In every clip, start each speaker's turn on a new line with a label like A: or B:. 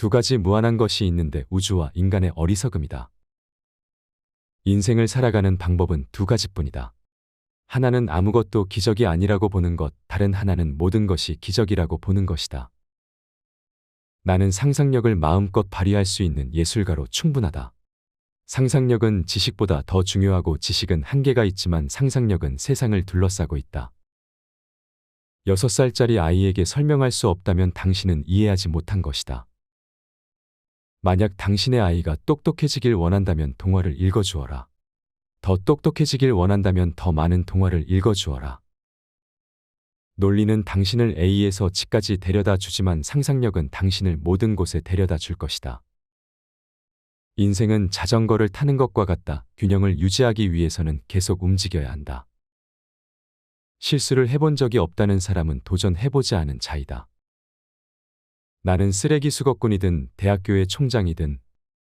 A: 두 가지 무한한 것이 있는데 우주와 인간의 어리석음이다. 인생을 살아가는 방법은 두 가지뿐이다. 하나는 아무것도 기적이 아니라고 보는 것, 다른 하나는 모든 것이 기적이라고 보는 것이다. 나는 상상력을 마음껏 발휘할 수 있는 예술가로 충분하다. 상상력은 지식보다 더 중요하고 지식은 한계가 있지만 상상력은 세상을 둘러싸고 있다. 여섯 살짜리 아이에게 설명할 수 없다면 당신은 이해하지 못한 것이다. 만약 당신의 아이가 똑똑해지길 원한다면 동화를 읽어주어라. 더 똑똑해지길 원한다면 더 많은 동화를 읽어주어라. 논리는 당신을 A에서 G까지 데려다 주지만 상상력은 당신을 모든 곳에 데려다 줄 것이다. 인생은 자전거를 타는 것과 같다. 균형을 유지하기 위해서는 계속 움직여야 한다. 실수를 해본 적이 없다는 사람은 도전해보지 않은 자이다. 나는 쓰레기 수거꾼이든 대학교의 총장이든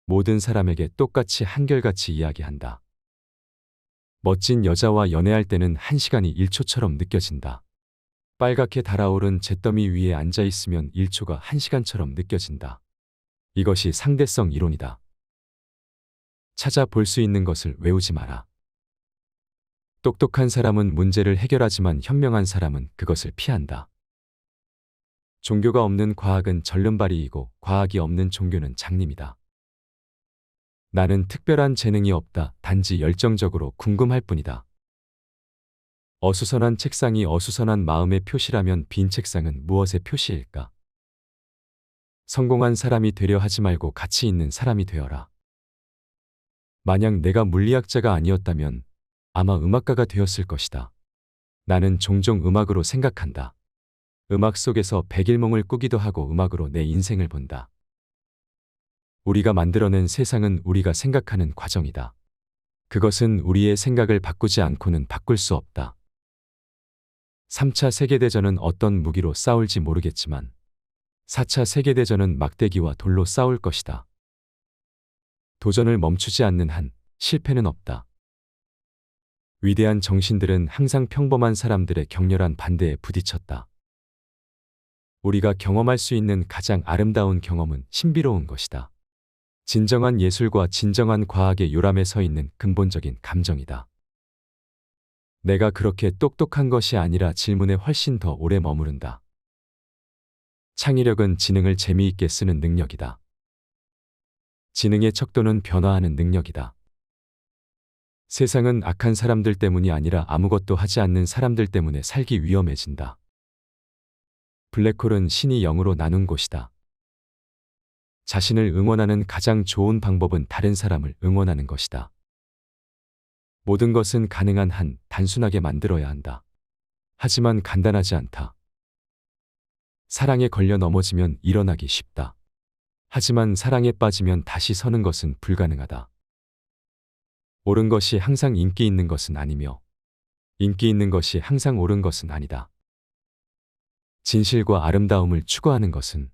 A: 모든 사람에게 똑같이 한결같이 이야기한다. 멋진 여자와 연애할 때는 한 시간이 1초처럼 느껴진다. 빨갛게 달아오른 잿더미 위에 앉아 있으면 1초가 한 시간처럼 느껴진다. 이것이 상대성 이론이다. 찾아볼 수 있는 것을 외우지 마라. 똑똑한 사람은 문제를 해결하지만 현명한 사람은 그것을 피한다. 종교가 없는 과학은 절름발이이고 과학이 없는 종교는 장님이다. 나는 특별한 재능이 없다. 단지 열정적으로 궁금할 뿐이다. 어수선한 책상이 어수선한 마음의 표시라면 빈 책상은 무엇의 표시일까? 성공한 사람이 되려 하지 말고 가치 있는 사람이 되어라. 만약 내가 물리학자가 아니었다면 아마 음악가가 되었을 것이다. 나는 종종 음악으로 생각한다. 음악 속에서 백일몽을 꾸기도 하고 음악으로 내 인생을 본다. 우리가 만들어낸 세상은 우리가 생각하는 과정이다. 그것은 우리의 생각을 바꾸지 않고는 바꿀 수 없다. 3차 세계대전은 어떤 무기로 싸울지 모르겠지만 4차 세계대전은 막대기와 돌로 싸울 것이다. 도전을 멈추지 않는 한 실패는 없다. 위대한 정신들은 항상 평범한 사람들의 격렬한 반대에 부딪혔다. 우리가 경험할 수 있는 가장 아름다운 경험은 신비로운 것이다. 진정한 예술과 진정한 과학의 요람에 서 있는 근본적인 감정이다. 내가 그렇게 똑똑한 것이 아니라 질문에 훨씬 더 오래 머무른다. 창의력은 지능을 재미있게 쓰는 능력이다. 지능의 척도는 변화하는 능력이다. 세상은 악한 사람들 때문이 아니라 아무것도 하지 않는 사람들 때문에 살기 위험해진다. 블랙홀은 신이 영으로 나눈 곳이다. 자신을 응원하는 가장 좋은 방법은 다른 사람을 응원하는 것이다. 모든 것은 가능한 한 단순하게 만들어야 한다. 하지만 간단하지 않다. 사랑에 걸려 넘어지면 일어나기 쉽다. 하지만 사랑에 빠지면 다시 서는 것은 불가능하다. 옳은 것이 항상 인기 있는 것은 아니며 인기 있는 것이 항상 옳은 것은 아니다. 진실과 아름다움을 추구하는 것은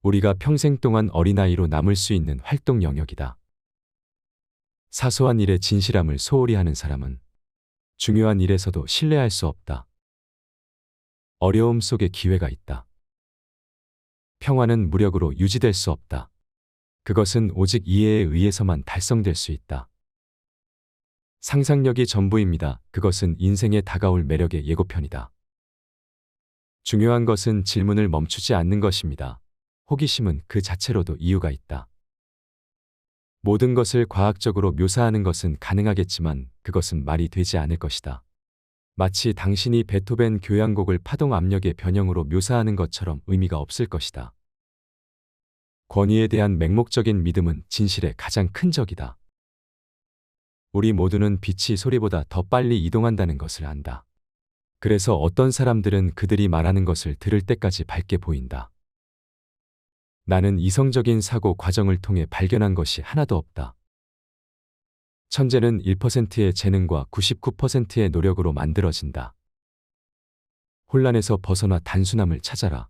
A: 우리가 평생 동안 어린아이로 남을 수 있는 활동 영역이다. 사소한 일에 진실함을 소홀히 하는 사람은 중요한 일에서도 신뢰할 수 없다. 어려움 속에 기회가 있다. 평화는 무력으로 유지될 수 없다. 그것은 오직 이해에 의해서만 달성될 수 있다. 상상력이 전부입니다. 그것은 인생에 다가올 매력의 예고편이다. 중요한 것은 질문을 멈추지 않는 것입니다. 호기심은 그 자체로도 이유가 있다. 모든 것을 과학적으로 묘사하는 것은 가능하겠지만 그것은 말이 되지 않을 것이다. 마치 당신이 베토벤 교향곡을 파동 압력의 변형으로 묘사하는 것처럼 의미가 없을 것이다. 권위에 대한 맹목적인 믿음은 진실의 가장 큰 적이다. 우리 모두는 빛이 소리보다 더 빨리 이동한다는 것을 안다. 그래서 어떤 사람들은 그들이 말하는 것을 들을 때까지 밝게 보인다. 나는 이성적인 사고 과정을 통해 발견한 것이 하나도 없다. 천재는 1%의 재능과 99%의 노력으로 만들어진다. 혼란에서 벗어나 단순함을 찾아라.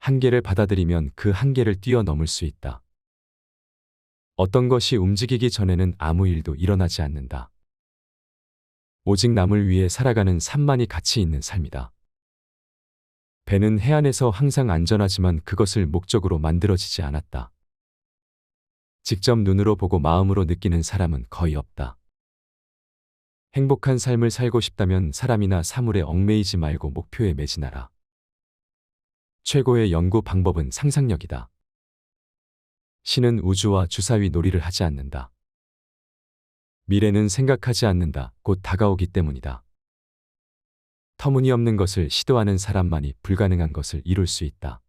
A: 한계를 받아들이면 그 한계를 뛰어넘을 수 있다. 어떤 것이 움직이기 전에는 아무 일도 일어나지 않는다. 오직 남을 위해 살아가는 삶만이 가치 있는 삶이다. 배는 해안에서 항상 안전하지만 그것을 목적으로 만들어지지 않았다. 직접 눈으로 보고 마음으로 느끼는 사람은 거의 없다. 행복한 삶을 살고 싶다면 사람이나 사물에 얽매이지 말고 목표에 매진하라. 최고의 연구 방법은 상상력이다. 신은 우주와 주사위 놀이를 하지 않는다. 미래는 생각하지 않는다. 곧 다가오기 때문이다. 터무니없는 것을 시도하는 사람만이 불가능한 것을 이룰 수 있다.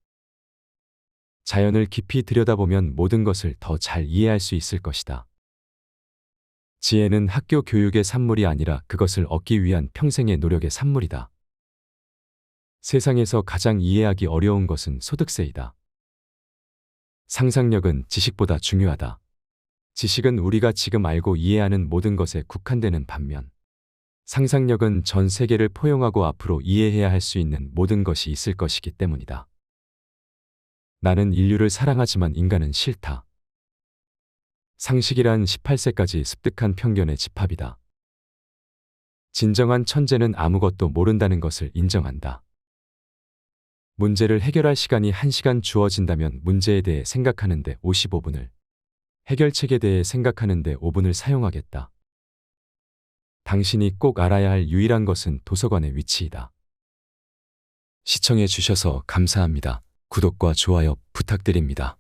A: 자연을 깊이 들여다보면 모든 것을 더 잘 이해할 수 있을 것이다. 지혜는 학교 교육의 산물이 아니라 그것을 얻기 위한 평생의 노력의 산물이다. 세상에서 가장 이해하기 어려운 것은 소득세이다. 상상력은 지식보다 중요하다. 지식은 우리가 지금 알고 이해하는 모든 것에 국한되는 반면, 상상력은 전 세계를 포용하고 앞으로 이해해야 할 수 있는 모든 것이 있을 것이기 때문이다. 나는 인류를 사랑하지만 인간은 싫다. 상식이란 18세까지 습득한 편견의 집합이다. 진정한 천재는 아무것도 모른다는 것을 인정한다. 문제를 해결할 시간이 1시간 주어진다면 문제에 대해 생각하는데 55분을, 해결책에 대해 생각하는데 5분을 사용하겠다. 당신이 꼭 알아야 할 유일한 것은 도서관의 위치이다. 시청해 주셔서 감사합니다. 구독과 좋아요 부탁드립니다.